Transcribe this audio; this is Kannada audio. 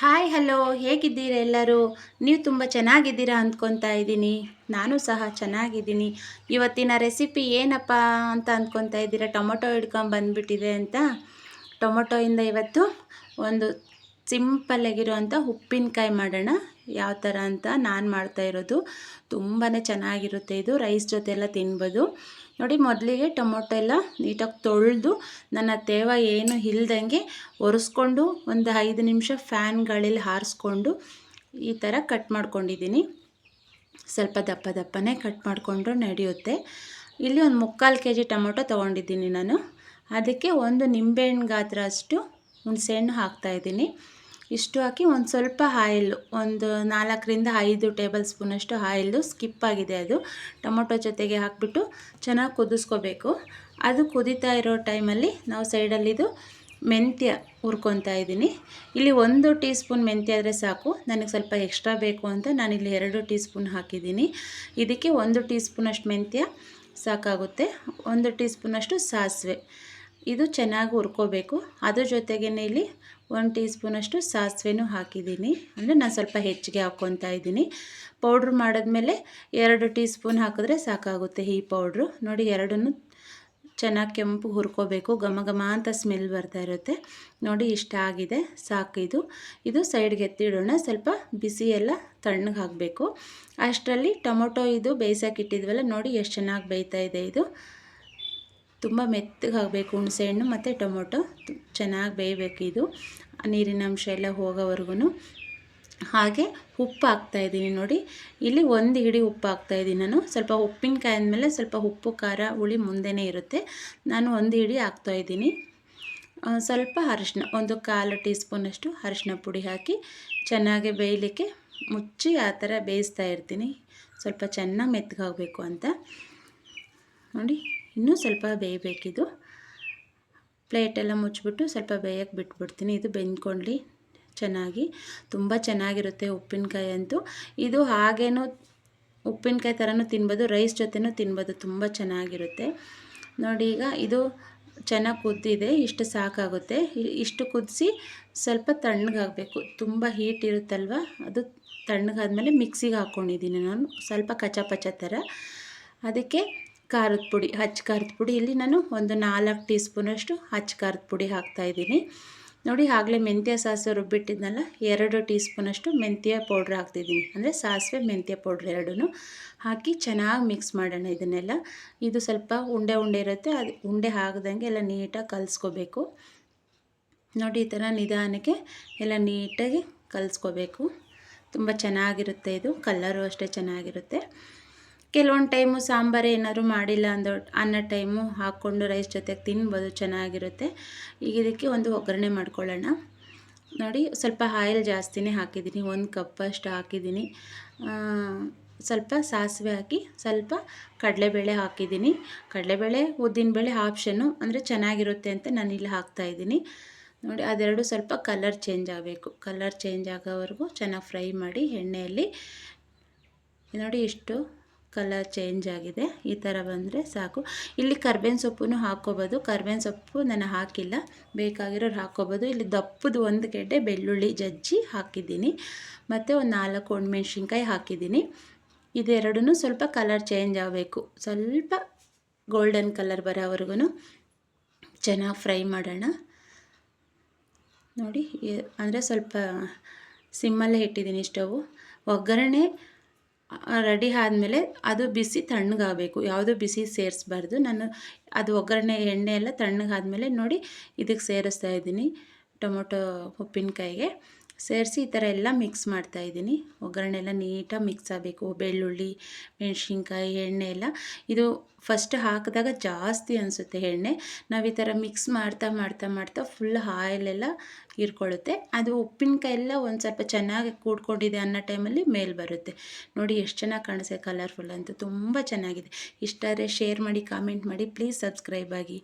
ಹಾಯ್ ಹಲೋ ಹೇಗಿದ್ದೀರಾ ಎಲ್ಲರೂ? ನೀವು ತುಂಬ ಚೆನ್ನಾಗಿದ್ದೀರಾ ಅಂದ್ಕೊತಾ ಇದ್ದೀನಿ. ನಾನು ಸಹ ಚೆನ್ನಾಗಿದ್ದೀನಿ. ಇವತ್ತಿನ ರೆಸಿಪಿ ಏನಪ್ಪ ಅಂತ ಅಂದ್ಕೊತಾ ಇದ್ದೀರಾ? ಟೊಮೊಟೊ ಹಿಡ್ಕೊಂಡು ಬಂದುಬಿಟ್ಟಿದೆ ಅಂತ. ಟೊಮೊಟೊಯಿಂದ ಇವತ್ತು ಒಂದು ಸಿಂಪಲ್ಲಾಗಿರುವಂಥ ಉಪ್ಪಿನಕಾಯಿ ಮಾಡೋಣ. ಯಾವ ಥರ ಅಂತ ನಾನು ಮಾಡ್ತಾ ಇರೋದು. ತುಂಬಾ ಚೆನ್ನಾಗಿರುತ್ತೆ ಇದು. ರೈಸ್ ಜೊತೆ ಎಲ್ಲ ತಿನ್ಬೋದು. ನೋಡಿ, ಮೊದಲಿಗೆ ಟೊಮೊಟೊ ಎಲ್ಲ ನೀಟಾಗಿ ತೊಳೆದು ನನ್ನ ತೇವ ಏನು ಇಲ್ದಂಗೆ ಒರೆಸ್ಕೊಂಡು ಒಂದು ಐದು ನಿಮಿಷ ಫ್ಯಾನ್ಗಳಲ್ಲಿ ಗಾಳಿಲಿ ಹಾರಿಸ್ಕೊಂಡು ಈ ಥರ ಕಟ್ ಮಾಡ್ಕೊಂಡಿದ್ದೀನಿ. ಸ್ವಲ್ಪ ದಪ್ಪ ದಪ್ಪನೇ ಕಟ್ ಮಾಡಿಕೊಂಡ್ರು ನಡೆಯುತ್ತೆ. ಇಲ್ಲಿ ಒಂದು ಮುಕ್ಕಾಲು ಕೆ ಜಿ ಟೊಮೊಟೊ ತೊಗೊಂಡಿದ್ದೀನಿ ನಾನು. ಅದಕ್ಕೆ ಒಂದು ನಿಂಬೆಹಣ್ಣು ಗಾತ್ರ ಅಷ್ಟು ಹುಣಸೆಹಣ್ಣು ಹಾಕ್ತಾಯಿದ್ದೀನಿ ಇಷ್ಟು ಹಾಕಿ ಒಂದು ಸ್ವಲ್ಪ ಆಯಿಲ್, ಒಂದು ನಾಲ್ಕರಿಂದ ಐದು ಟೇಬಲ್ ಸ್ಪೂನಷ್ಟು ಆಯಿಲ್ದು ಸ್ಕಿಪ್ ಆಗಿದೆ ಅದು. ಟೊಮೊಟೊ ಜೊತೆಗೆ ಹಾಕ್ಬಿಟ್ಟು ಚೆನ್ನಾಗಿ ಕುದಿಸ್ಕೋಬೇಕು. ಅದು ಕುದೀತಾ ಇರೋ ಟೈಮಲ್ಲಿ ನಾವು ಸೈಡಲ್ಲಿದು ಮೆಂತ್ಯ ಹುರ್ಕೊತಾ ಇದ್ದೀನಿ. ಇಲ್ಲಿ ಒಂದು ಟೀ ಸ್ಪೂನ್ ಮೆಂತ್ಯ ಆದರೆ ಸಾಕು. ನನಗೆ ಸ್ವಲ್ಪ ಎಕ್ಸ್ಟ್ರಾ ಬೇಕು ಅಂತ ನಾನಿಲ್ಲಿ ಎರಡು ಟೀ ಸ್ಪೂನ್ ಹಾಕಿದ್ದೀನಿ. ಇದಕ್ಕೆ ಒಂದು ಟೀ ಸ್ಪೂನಷ್ಟು ಮೆಂತ್ಯ ಸಾಕಾಗುತ್ತೆ. ಒಂದು ಟೀ ಸ್ಪೂನಷ್ಟು ಸಾಸಿವೆ. ಇದು ಚೆನ್ನಾಗಿ ಹುರ್ಕೋಬೇಕು. ಅದ್ರ ಜೊತೆಗೇ ಇಲ್ಲಿ ಒಂದು ಟೀ ಸ್ಪೂನಷ್ಟು ಸಾಸಿವೆನೂ ಹಾಕಿದ್ದೀನಿ. ಅಂದರೆ ನಾನು ಸ್ವಲ್ಪ ಹೆಚ್ಚಿಗೆ ಹಾಕ್ಕೊತಾ ಇದ್ದೀನಿ. ಪೌಡ್ರ್ ಮಾಡಿದ್ಮೇಲೆ ಎರಡು ಟೀ ಸ್ಪೂನ್ ಹಾಕಿದ್ರೆ ಸಾಕಾಗುತ್ತೆ ಈ ಪೌಡ್ರು. ನೋಡಿ, ಎರಡನ್ನೂ ಚೆನ್ನಾಗಿ ಕೆಂಪು ಹುರ್ಕೋಬೇಕು. ಘಮ ಘಮ ಅಂತ ಸ್ಮೆಲ್ ಬರ್ತಾ ಇರುತ್ತೆ. ನೋಡಿ, ಇಷ್ಟ ಆಗಿದೆ. ಸಾಕು ಇದು. ಸೈಡ್ಗೆ ಎತ್ತಿಡೋಣ. ಸ್ವಲ್ಪ ಬಿಸಿ ಎಲ್ಲ ತಣ್ಣಗೆ ಹಾಕಬೇಕು. ಅಷ್ಟರಲ್ಲಿ ಟೊಮೊಟೊ ಇದು ಬೇಯಿಸೋಕೆ ನೋಡಿ ಎಷ್ಟು ಚೆನ್ನಾಗಿ ಬೇಯ್ತಾ ಇದೆ ಇದು. ತುಂಬ ಮೆತ್ತಗೆ ಆಗಬೇಕು ಹುಣಸೆಹಣ್ಣು ಮತ್ತು ಟೊಮೊಟೊ. ಚೆನ್ನಾಗಿ ಬೇಯಬೇಕು ಇದು. ನೀರಿನ ಅಂಶ ಎಲ್ಲ ಹೋಗೋವರೆಗೂ ಹಾಗೆ ಉಪ್ಪು ಹಾಕ್ತಾಯಿದ್ದೀನಿ ನೋಡಿ. ಇಲ್ಲಿ ಒಂದು ಹಿಡಿ ಉಪ್ಪು ಹಾಕ್ತಾಯಿದ್ದೀನಿ ನಾನು. ಸ್ವಲ್ಪ ಉಪ್ಪಿನಕಾಯಿ ಅಂದಮೇಲೆ ಸ್ವಲ್ಪ ಉಪ್ಪು, ಖಾರ, ಹುಳಿ ಮುಂದೆನೇ ಇರುತ್ತೆ. ನಾನು ಒಂದು ಹಿಡಿ ಹಾಕ್ತಾಯಿದ್ದೀನಿ ಸ್ವಲ್ಪ ಅರಿಶಿನ, ಒಂದು ಕಾಲು ಟೀ ಸ್ಪೂನಷ್ಟು ಅರಿಶಿನ ಪುಡಿ ಹಾಕಿ ಚೆನ್ನಾಗಿ ಬೇಯಲಿಕ್ಕೆ ಮುಚ್ಚಿ ಆ ಥರ ಬೇಯಿಸ್ತಾ ಇರ್ತೀನಿ. ಸ್ವಲ್ಪ ಚೆನ್ನಾಗಿ ಮೆತ್ತಗಾಗಬೇಕು ಅಂತ. ನೋಡಿ. ಇನ್ನೂ ಸ್ವಲ್ಪ ಬೇಯಬೇಕಿದು. ಪ್ಲೇಟೆಲ್ಲ ಮುಚ್ಚಿಬಿಟ್ಟು ಸ್ವಲ್ಪ ಬೇಯಕ್ಕೆ ಬಿಟ್ಬಿಡ್ತೀನಿ. ಇದು ಬೆಂದ್ಕೊಂಡ್ಲಿ ಚೆನ್ನಾಗಿ. ತುಂಬ ಚೆನ್ನಾಗಿರುತ್ತೆ ಉಪ್ಪಿನಕಾಯಿ ಅಂತೂ. ಇದು ಹಾಗೇನೂ ಉಪ್ಪಿನಕಾಯಿ ಥರನೂ ತಿನ್ಬೋದು, ರೈಸ್ ಜೊತೆನೂ ತಿನ್ಬೋದು. ತುಂಬ ಚೆನ್ನಾಗಿರುತ್ತೆ. ನೋಡಿ ಈಗ ಇದು ಚೆನ್ನಾಗಿ ಕುದ್ದಿದೆ. ಇಷ್ಟು ಸಾಕಾಗುತ್ತೆ. ಇಷ್ಟು ಕುದಿಸಿ ಸ್ವಲ್ಪ ತಣ್ಣಗಾಗಬೇಕು. ತುಂಬ ಹೀಟ್ ಇರುತ್ತಲ್ವ? ಅದು ತಣ್ಣಗಾದ್ಮೇಲೆ ಮಿಕ್ಸಿಗೆ ಹಾಕ್ಕೊಂಡಿದ್ದೀನಿ ನಾನು. ಸ್ವಲ್ಪ ಕಚಪಚ ಥರ. ಅದಕ್ಕೆ ಖಾರದ ಪುಡಿ, ಹಚ್ಚ ಖಾರದ ಪುಡಿ. ಇಲ್ಲಿ ನಾನು ಒಂದು ನಾಲ್ಕು ಟೀ ಸ್ಪೂನಷ್ಟು ಹಚ್ಚ ಖಾರದ ಪುಡಿ ಹಾಕ್ತಾಯಿದ್ದೀನಿ ನೋಡಿ, ಆಗಲೇ ಮೆಂತ್ಯ ಸಾಸಿವೆ ರುಬ್ಬಿಟ್ಟಿದ್ನಲ್ಲ, ಎರಡು ಟೀ ಸ್ಪೂನಷ್ಟು ಮೆಂತ್ಯ ಪೌಡ್ರ್ ಹಾಕ್ತಿದ್ದೀನಿ. ಅಂದರೆ ಸಾಸಿವೆ, ಮೆಂತ್ಯ ಪೌಡ್ರ್ ಎರಡೂ ಹಾಕಿ ಚೆನ್ನಾಗಿ ಮಿಕ್ಸ್ ಮಾಡೋಣ ಇದನ್ನೆಲ್ಲ. ಇದು ಸ್ವಲ್ಪ ಉಂಡೆ ಉಂಡೆ ಇರುತ್ತೆ, ಅದು ಉಂಡೆ ಹಾಕ್ದಂಗೆ ಎಲ್ಲ ನೀಟಾಗಿ ಕಲಿಸ್ಕೋಬೇಕು. ನೋಡಿ, ಈ ಥರ ನಿಧಾನಕ್ಕೆ ಎಲ್ಲ ನೀಟಾಗಿ ಕಲಿಸ್ಕೋಬೇಕು. ತುಂಬ ಚೆನ್ನಾಗಿರುತ್ತೆ ಇದು, ಕಲ್ಲರು ಅಷ್ಟೇ ಚೆನ್ನಾಗಿರುತ್ತೆ. ಕೆಲವೊಂದು ಟೈಮು ಸಾಂಬಾರು ಏನಾದ್ರು ಮಾಡಿಲ್ಲ ಅಂದೋ ಅನ್ನ ಟೈಮು ಹಾಕ್ಕೊಂಡು ರೈಸ್ ಜೊತೆಗೆ ತಿನ್ಬೋದು, ಚೆನ್ನಾಗಿರುತ್ತೆ. ಈಗ ಇದಕ್ಕೆ ಒಂದು ಒಗ್ಗರಣೆ ಮಾಡ್ಕೊಳ್ಳೋಣ. ನೋಡಿ, ಸ್ವಲ್ಪ ಆಯಿಲ್ ಜಾಸ್ತಿನೇ ಹಾಕಿದ್ದೀನಿ. ಒಂದು ಕಪ್ಪಷ್ಟು ಹಾಕಿದ್ದೀನಿ. ಸ್ವಲ್ಪ ಸಾಸಿವೆ ಹಾಕಿ, ಸ್ವಲ್ಪ ಕಡಲೆಬೇಳೆ ಹಾಕಿದ್ದೀನಿ. ಕಡಲೆಬೇಳೆ ಉದ್ದಿನಬೇಳೆ ಆಪ್ಷನ್ನು ಅಂದರೆ ಚೆನ್ನಾಗಿರುತ್ತೆ ಅಂತ ನಾನು ಇಲ್ಲಿ ಹಾಕ್ತಾಯಿದ್ದೀನಿ ನೋಡಿ, ಅದೆರಡು ಸ್ವಲ್ಪ ಕಲರ್ ಚೇಂಜ್ ಆಗಬೇಕು. ಕಲರ್ ಚೇಂಜ್ ಆಗೋವರೆಗೂ ಚೆನ್ನಾಗಿ ಫ್ರೈ ಮಾಡಿ ಎಣ್ಣೆಯಲ್ಲಿ. ನೋಡಿ, ಇಷ್ಟು ಕಲರ್ ಚೇಂಜ್ ಆಗಿದೆ. ಈ ಥರ ಬಂದರೆ ಸಾಕು. ಇಲ್ಲಿ ಕರ್ಬೇವಿನ ಸೊಪ್ಪು ಹಾಕ್ಕೋಬೋದು. ಕರ್ಬೇವಿನ ಸೊಪ್ಪು ನಾನು ಹಾಕಿಲ್ಲ. ಬೇಕಾಗಿರೋರು ಹಾಕ್ಕೋಬೋದು. ಇಲ್ಲಿ ದಪ್ಪದು ಒಂದು ಗೆಡ್ಡೆ ಬೆಳ್ಳುಳ್ಳಿ ಜಜ್ಜಿ ಹಾಕಿದ್ದೀನಿ. ಮತ್ತು ಒಂದು ನಾಲ್ಕು ಒಣಮೆಣ್ಸಿನ್ಕಾಯಿ ಹಾಕಿದ್ದೀನಿ. ಇದೆರಡೂ ಸ್ವಲ್ಪ ಕಲರ್ ಚೇಂಜ್ ಆಗಬೇಕು. ಸ್ವಲ್ಪ ಗೋಲ್ಡನ್ ಕಲರ್ ಬರೋವರೆಗೂ ಚೆನ್ನಾಗಿ ಫ್ರೈ ಮಾಡೋಣ. ನೋಡಿ ಅಂದರೆ ಸ್ವಲ್ಪ ಸಿಮ್ಮಲ್ಲೇ ಇಟ್ಟಿದ್ದೀನಿ ಸ್ಟವ್. ಒಗ್ಗರಣೆ ರೆಡಿ ಆದಮೇಲೆ ಅದು ಬಿಸಿ ತಣ್ಣಗಾಗಬೇಕು. ಯಾವುದೂ ಬಿಸಿ ಸೇರಿಸ್ಬಾರ್ದು. ನಾನು ಅದು ಒಗ್ಗರಣೆ, ಎಣ್ಣೆ ಎಲ್ಲ ತಣ್ಣಗಾದ್ಮೇಲೆ ನೋಡಿ ಇದಕ್ಕೆ ಸೇರಿಸ್ತಾ ಇದ್ದೀನಿ ಟೊಮೊಟೊ, ಉಪ್ಪಿನಕಾಯಿಗೆ. ಸೇರಿಸಿ ಈ ಥರ ಎಲ್ಲ ಮಿಕ್ಸ್ ಮಾಡ್ತಾಯಿದ್ದೀನಿ ಒಗ್ಗರಣೆ ಎಲ್ಲ ನೀಟಾಗಿ ಮಿಕ್ಸ್ ಆಗಬೇಕು. ಬೆಳ್ಳುಳ್ಳಿ, ಮೆಣಸಿನ್ಕಾಯಿ, ಎಣ್ಣೆ ಎಲ್ಲ. ಇದು ಫಸ್ಟ್ ಹಾಕಿದಾಗ ಜಾಸ್ತಿ ಅನಿಸುತ್ತೆ ಎಣ್ಣೆ. ನಾವು ಈ ಥರ ಮಿಕ್ಸ್ ಮಾಡ್ತಾ ಮಾಡ್ತಾ ಮಾಡ್ತಾ ಫುಲ್ ಆಯಿಲೆಲ್ಲ ಹೀರ್ಕೊಳ್ಳುತ್ತೆ ಅದು ಉಪ್ಪಿನಕಾಯಿ ಎಲ್ಲ ಒಂದು ಸ್ವಲ್ಪ ಚೆನ್ನಾಗಿ ಕೂಡ್ಕೊಂಡಿದೆ ಅನ್ನೋ ಟೈಮಲ್ಲಿ ಮೇಲೆ ಬರುತ್ತೆ. ನೋಡಿ ಎಷ್ಟು ಚೆನ್ನಾಗಿ ಕಾಣಿಸುತ್ತೆ ಕಲರ್ಫುಲ್ ಅಂತ. ತುಂಬ ಚೆನ್ನಾಗಿದೆ. ಇಷ್ಟಾದರೆ ಶೇರ್ ಮಾಡಿ ಕಾಮೆಂಟ್ ಮಾಡಿ. ಪ್ಲೀಸ್ ಸಬ್ಸ್ಕ್ರೈಬ್ ಆಗಿ.